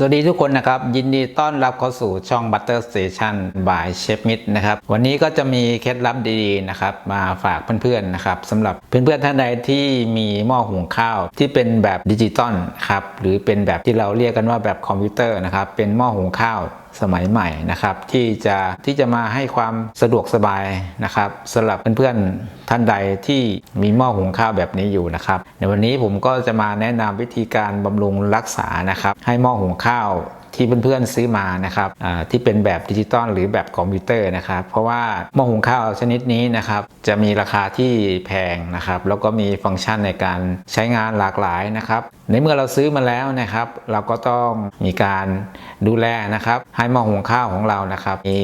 สวัสดีทุกคนนะครับ ยินดีต้อนรับเข้าสู่ช่อง Butter Station by Chef Mid นะครับ วันนี้ก็จะมีเคล็ดลับดีๆนะครับ มาฝากเพื่อนๆนะครับสำหรับเพื่อนๆท่านใดที่มีหม้อหุงข้าวที่เป็นแบบดิจิตอลครับหรือเป็นแบบที่เราเรียกกันว่าแบบคอมพิวเตอร์นะครับเป็นหม้อหุงข้าวสมัยใหม่นะครับ ที่จะที่จะมาให้ความสะดวกสบายนะครับสำหรับเพื่อนๆท่านใดที่มีหม้อหุงข้าวแบบนี้อยู่นะครับ ในวันนี้ผมก็จะมาแนะนำวิธีการบำรุงรักษานะครับ ให้หม้อหุงข้าวที่เพื่อนๆซื้อมานะครับที่เป็นแบบดิจิตอลหรือแบบคอมพิวเตอร์นะครับ เพราะว่าหม้อหุงข้าวชนิดนี้นะครับ จะมีราคาที่แพงนะครับ แล้วก็มีฟังก์ชันในการใช้งานหลากหลายนะครับ ในเมื่อเราซื้อมาแล้วนะครับ เราก็ต้องมีการดูแลนะครับ ให้หม้อหุงข้าวของเรานะครับ มี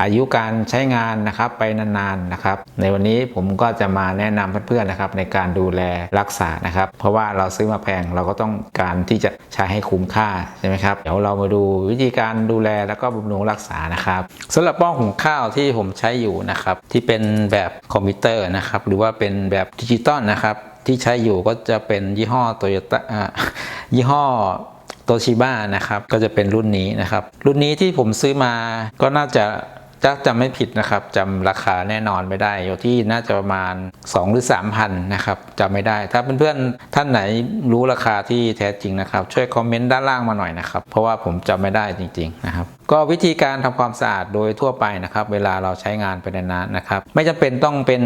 อายุการใช้งานนะครับไปนานๆนะครับ ในวันนี้ผมก็จะมาแนะนำเพื่อนๆนะครับ ในการดูแลรักษานะครับ เพราะว่าเราซื้อมาแพงเราก็ต้องการที่จะใช้ให้คุ้มค่าใช่ไหมครับเดี๋ยวเรามาดูวิธีการดูแลแล้วก็บำรุงรักษานะครับสำหรับหม้อหุงข้าวที่ผมใช้อยู่นะครับ ที่เป็นแบบคอมพิวเตอร์นะครับ หรือว่าเป็นแบบดิจิตอลนะครับ ที่ใช้อยู่ก็จะเป็นยี่ห้อโตโยต้ายี่ห้อโตชิบ้านะครับ ก็จะเป็นรุ่นนี้นะครับ รุ่นนี้ที่ผมซื้อมาก็น่าจะ จะจำไม่ผิดนะครับจำราคาแน่นอนไม่ได้อยู่ที่น่าจะประมาณ 2 หรือ3,000นะครับจำไม่ได้ ถ้าเพื่อนๆท่านไหนรู้ราคาที่แท้จริงนะครับ ช่วยคอมเมนต์ด้านล่างมาหน่อยนะครับ เพราะว่าผมจำไม่ได้จริงๆนะครับก็วิธีการทำความสะอาดโดยทั่วไปนะครับ เวลาเราใช้งานไปนานๆนะครับ ไม่จำเป็นต้องเป็น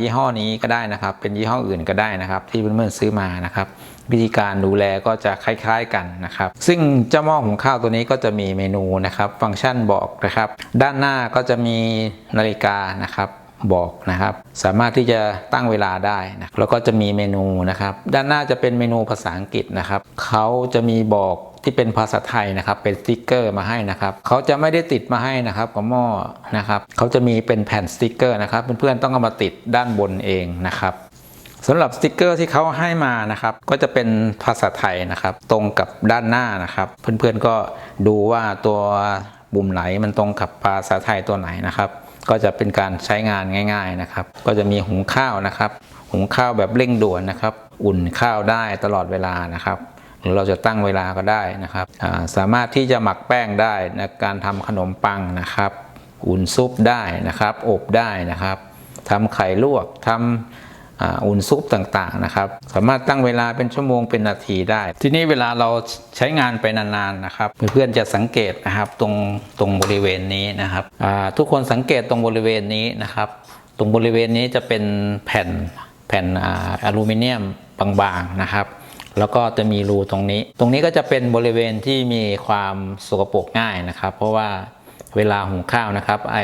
ยี่ห้อนี้ก็ได้นะครับ เป็นยี่ห้ออื่นก็ได้นะครับ ที่เพื่อนๆซื้อมานะครับ วิธีการดูแลก็จะคล้าย ๆกันนะครับ ซึ่งเจ้าหม้อหุงข้าวตัวนี้ก็จะมีเมนูนะครับ ฟังก์ชันบอกนะครับ ด้านหน้าก็จะมีนาฬิกานะครับบอกนะครับ สามารถที่จะตั้งเวลาได้นะแล้วก็จะมีเมนูนะครับ ด้านหน้าจะเป็นเมนูภาษาอังกฤษนะครับเขาจะมีบอกที่เป็นภาษาไทยนะครับ เป็นสติกเกอร์มาให้นะครับเขาจะไม่ได้ติดมาให้นะครับกับหม้อนะครับเขาจะมีเป็นแผ่นสติกเกอร์นะครับเพื่อนๆต้องเอามาติดด้านบนเองนะครับ สำหรับสติกเกอร์ที่เขาให้มานะครับก็จะเป็นภาษาไทยนะครับ ตรงกับด้านหน้านะครับ เพื่อนๆก็ดูว่าตัวปุ่มไหนมันตรงกับภาษาไทยตัวไหนนะครับ ก็จะเป็นการใช้งานง่าย ๆนะครับ ก็จะมีหุงข้าวนะครับ หุงข้าวแบบเร่งด่วนนะครับ อุ่นข้าวได้ตลอดเวลานะครับหรือเราจะตั้งเวลาก็ได้นะครับาสามารถที่จะหมักแป้งได้ในการทำขนมปังนะครับ อุ่นซุปได้นะครับ อบได้นะครับทำไข่ลวกทำ อุ่นซุปต่างๆนะครับ สามารถตั้งเวลาเป็นชั่วโมงเป็นนาทีได้ ทีนี้เวลาเราใช้งานไปนานๆนะครับ เพื่อนๆจะสังเกตนะครับตรงตรงบริเวณนี้นะครับทุกคนสังเกตตรงบริเวณนี้นะครับ ตรงบริเวณนี้จะเป็นแผ่นแผ่นออลูมิเนียมบางๆนะครับแล้วก็จะมีรูตรงนี้ ตรงนี้ก็จะเป็นบริเวณที่มีความสกปรกง่ายนะครับ เพราะว่าเวลาหุงข้าวนะครับ ไอ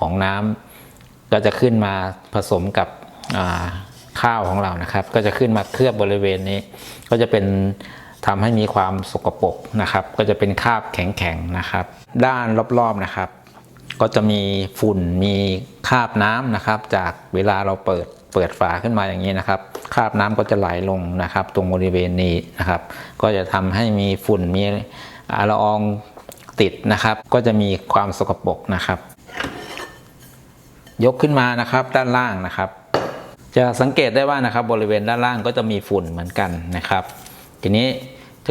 ของน้ำก็จะขึ้นมาผสมกับ ข้าวของเรานะครับ ก็จะขึ้นมาเคลือบบริเวณนี้ ก็จะเป็นทำให้มีความสกปรกนะครับ ก็จะเป็นคราบแข็งๆนะครับ ด้านรอบๆนะครับ ก็จะมีฝุ่นมีคราบน้ำนะครับ จากเวลาเราเปิดเปิดฝาขึ้นมาอย่างนี้นะครับคราบน้ำก็จะไหลลงนะครับ ตรงบริเวณนี้นะครับ ก็จะทำให้มีฝุ่นมีละอองติดนะครับ ก็จะมีความสกปรกนะครับ ยกขึ้นมานะครับด้านล่างนะครับ จะสังเกตได้ว่านะครับบริเวณด้านล่างก็จะมีฝุ่นเหมือนกันนะครับ ทีนี้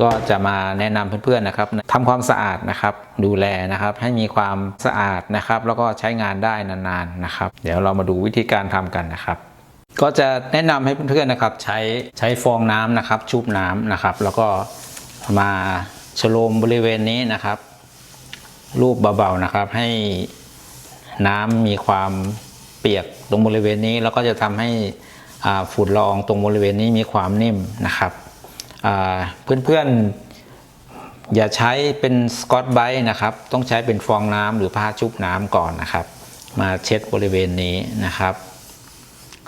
ก็จะมาแนะนำเพื่อนๆนะครับทำความสะอาดนะครับ ดูแลนะครับ ให้มีความสะอาดนะครับ แล้วก็ใช้งานได้นานๆนะครับ เดี๋ยวเรามาดูวิธีการทำกันนะครับ ก็จะแนะนำให้เพื่อนๆนะครับ ใช้ใช้ฟองน้ำนะครับ ชุบน้ำนะครับ แล้วก็มาชโลมบริเวณนี้นะครับ รูปเบาๆนะครับ ให้น้ำมีความ เปียกตรงบริเวณนี้แล้วก็จะทำให้ฝุ่นละอองตรงบริเวณนี้มีความนิ่มนะครับเพื่อนๆอย่าใช้เป็นสกอตไบรท์นะครับ ต้องใช้เป็นฟองน้ำหรือผ้าชุบน้ำก่อนนะครับ มาเช็ดบริเวณนี้นะครับ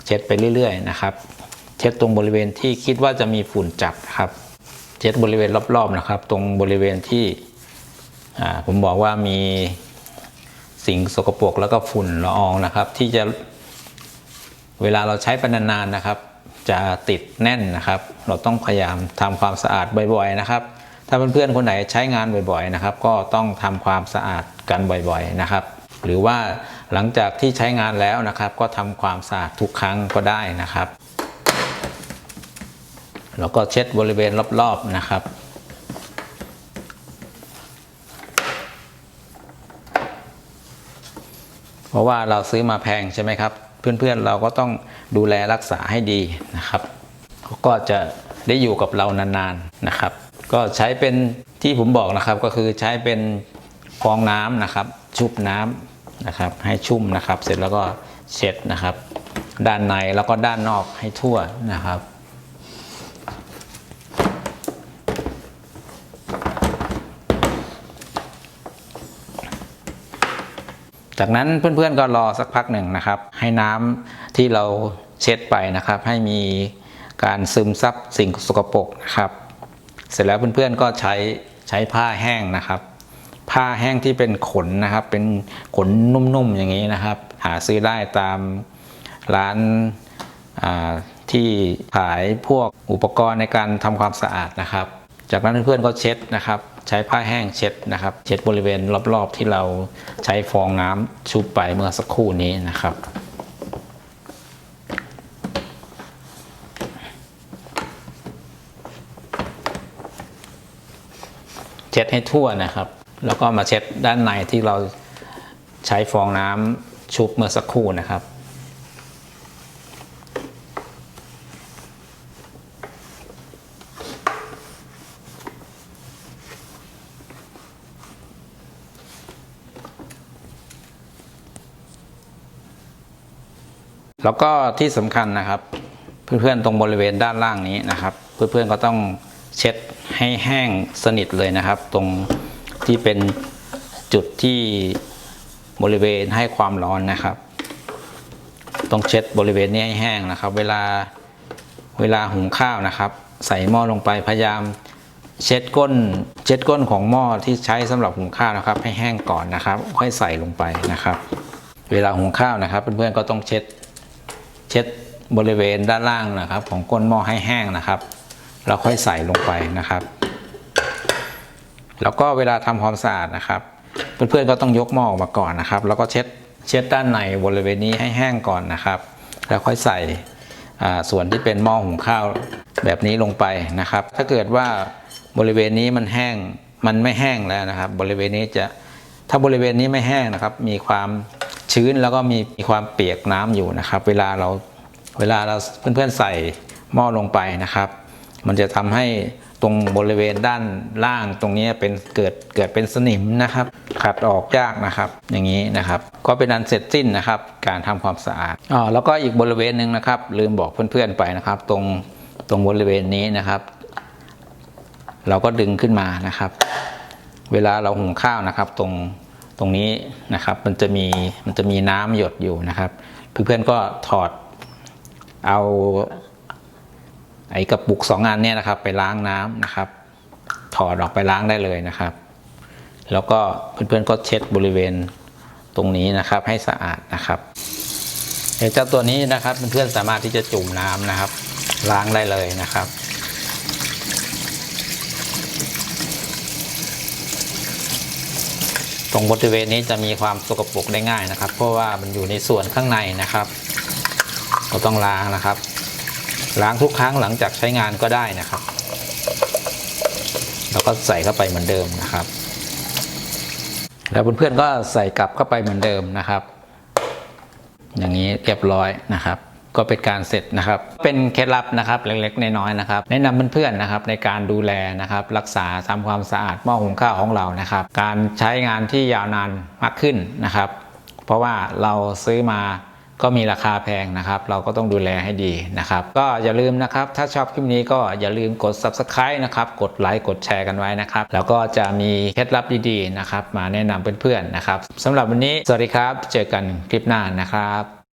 เช็ดไปเรื่อยๆนะครับ เช็ดตรงบริเวณที่คิดว่าจะมีฝุ่นจับครับ เช็ดบริเวณรอบๆนะครับ ตรงบริเวณที่ผมบอกว่ามี สิ่งสกปรกแล้วก็ฝุ่นละอองนะครับ ที่จะเวลาเราใช้ไปนานๆนะครับ จะติดแน่นนะครับ เราต้องพยายามทำความสะอาดบ่อยๆนะครับ ถ้าเพื่อนๆคนไหนใช้งานบ่อยๆนะครับ ก็ต้องทำความสะอาดกันบ่อยๆนะครับ หรือว่าหลังจากที่ใช้งานแล้วนะครับ ก็ทำความสะอาดทุกครั้งก็ได้นะครับแล้วก็เช็ดบริเวณรอบๆนะครับ เพราะว่าเราซื้อมาแพงใช่ไหมครับ เพื่อนๆเราก็ต้องดูแลรักษาให้ดีนะครับก็จะได้อยู่กับเรานานๆนะครับ ก็ใช้เป็นที่ผมบอกนะครับก็คือใช้เป็นฟองน้ำนะครับ ชุบน้ำนะครับ ให้ชุ่มนะครับ เสร็จแล้วก็เช็ดนะครับ ด้านในแล้วก็ด้านนอกให้ทั่วนะครับ จากนั้นเพื่อนๆก็รอสักพักหนึ่งนะครับ ให้น้ำที่เราเช็ดไปนะครับ ให้มีการซึมซับสิ่งสกปรกนะครับ เสร็จแล้วเพื่อนๆก็ใช้ใช้ผ้าแห้งนะครับ ผ้าแห้งที่เป็นขนนะครับ เป็นขนนุ่มๆอย่างนี้นะครับ หาซื้อได้ตามร้านที่ขายพวกอุปกรณ์ในการทำความสะอาดนะครับ จากนั้นเพื่อนๆก็เช็ดนะครับ ใช้ผ้าแห้งเช็ดนะครับ เช็ดบริเวณรอบๆ ที่เราใช้ฟองน้ำชุบไปเมื่อสักครู่นี้นะครับเช็ดให้ทั่วนะครับ แล้วก็มาเช็ดด้านในที่เราใช้ฟองน้ำชุบเมื่อสักครู่นะครับ แล้วก็ที่สำคัญนะครับ เพื่อนๆตรงบริเวณด้านล่างนี้นะครับ เพื่อนๆก็ต้องเช็ดให้แห้งสนิทเลยนะครับ ตรงที่เป็นจุดที่บริเวณให้ความร้อนนะครับ ต้องเช็ดบริเวณนี้ให้แห้งนะครับ เวลาเวลาหุงข้าวนะครับ ใส่หม้อลงไปพยายามเช็ดก้น เช็ดก้นของหม้อที่ใช้สำหรับหุงข้าวนะครับ ให้แห้งก่อนนะครับ ค่อยใส่ลงไปนะครับ เวลาหุงข้าวนะครับ เพื่อนๆก็ต้องเช็ด เช็ดบริเวณด้านล่างนะครับ ของก้นหม้อให้แห้งนะครับ แล้วค่อยใส่ลงไปนะครับ แล้วก็เวลาทำความสะอาดนะครับ เพื่อนๆก็ต้องยกหม้อออกมาก่อนนะครับ แล้วก็เช็ดเช็ดด้านในบริเวณนี้ให้แห้งก่อนนะครับ แล้วค่อยใส่ส่วนที่เป็นหม้อหุงข้าวแบบนี้ลงไปนะครับ ถ้าเกิดว่าบริเวณนี้มันแห้งมันไม่แห้งแล้วนะครับ บริเวณนี้จะถ้าบริเวณนี้ไม่แห้งนะครับ มีความ ชื้นแล้วก็มีมีความเปียกน้ำอยู่นะครับ เวลาเราเวลาเราเพื่อนๆใส่หม้อลงไปนะครับ มันจะทำให้ตรงบริเวณด้านล่างตรงนี้เป็นเกิดเกิดเป็นสนิมนะครับ ขัดออกยากนะครับ อย่างนี้นะครับ ก็เป็นอันเสร็จสิ้นนะครับ การทำความสะอาดอ๋อแล้วก็อีกบริเวณหนึ่งนะครับ ลืมบอกเพื่อนๆไปนะครับ ตรงตรงบริเวณนี้นะครับ เราก็ดึงขึ้นมานะครับ เวลาเราหุงข้าวนะครับ ตรง รงนี้นะครับมันจะมีมันจะมีน้ำหยดอยู่นะครับ เพื่อนๆก็ถอดเอาไอ้กระปุกสองอันเนี่ยนะครับ ไปล้างน้ำนะครับ ถอดออกไปล้างได้เลยนะครับ แล้วก็เพื่อนๆก็เช็ดบริเวณตรงนี้นะครับให้สะอาดนะครับเดี๋ยวเจ้าตัวนี้นะครับเพื่อนๆสามารถที่จะจุ่มน้ำนะครับ ล้างได้เลยนะครับ ตรงบริเวณนี้จะมีความสกปรกได้ง่ายนะครับ เพราะว่ามันอยู่ในส่วนข้างในนะครับ เราต้องล้างนะครับ ล้างทุกครั้งหลังจากใช้งานก็ได้นะครับ แล้วก็ใส่เข้าไปเหมือนเดิมนะครับ แล้วเพื่อนๆก็ใส่กลับเข้าไปเหมือนเดิมนะครับ อย่างนี้เรียบร้อยนะครับ ก็เป็นการเสร็จนะครับ เป็นเคล็ดลับนะครับเล็กๆน้อยๆนะครับ แนะนำเพื่อนๆนะครับในการดูแลนะครับรักษาทำความสะอาดหม้อหุงข้าวของเรานะครับ การใช้งานที่ยาวนานมากขึ้นนะครับ เพราะว่าเราซื้อมาก็มีราคาแพงนะครับ เราก็ต้องดูแลให้ดีนะครับ ก็อย่าลืมนะครับ ถ้าชอบคลิปนี้ก็อย่าลืมกด subscribe นะครับ กดไลค์ กดแชร์กันไว้นะครับ แล้วก็จะมีเคล็ดลับดีๆนะครับ มาแนะนำเพื่อนๆนะครับสำหรับวันนี้ สวัสดีครับ เจอกันคลิปหน้านะครับ